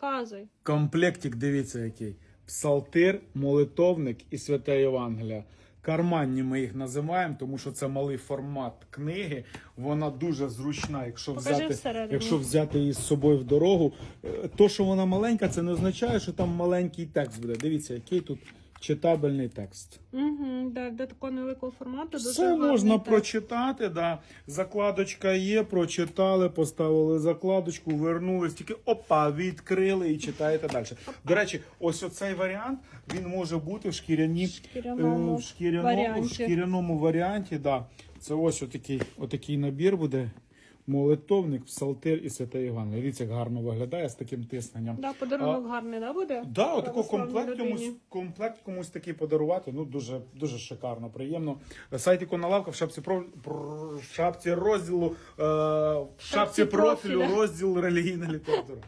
Показуй. Комплектик, дивіться який. Псалтир, молитовник і святе Євангелія. Карманні ми їх називаємо, тому що це малий формат книги. Вона дуже зручна, якщо Покажи взяти, якщо взяти її з собою в дорогу. Е, То, що вона маленька, це не означає, що там маленький текст буде. Дивіться, який тут читабельний текст. Угу, да, до такого невеликого формату дуже Все гарний можна текст. прочитати, да. закладочка є, прочитали, поставили закладочку, вернулись, тільки опа, відкрили і читаєте далі. До речі, ось оцей варіант він може бути в шкіряні Шкіряному е, в шкіряному, варіанті. в шкіряному варіанті. Да. Це ось отакий, отакий набір буде. Молитовник, псалтир і святе Євангеліє. Дивіться, як гарно виглядає з таким тисненням. Да, подарунок гарний, да, буде? Да, отако Православній комплект комусь, комплект комусь такий подарувати. Ну дуже дуже шикарно, приємно. Сайт Ікона Лавка в шапці про, про- шапці розділу е, в шапці, Шапці профілю профіля. розділ релігійна література.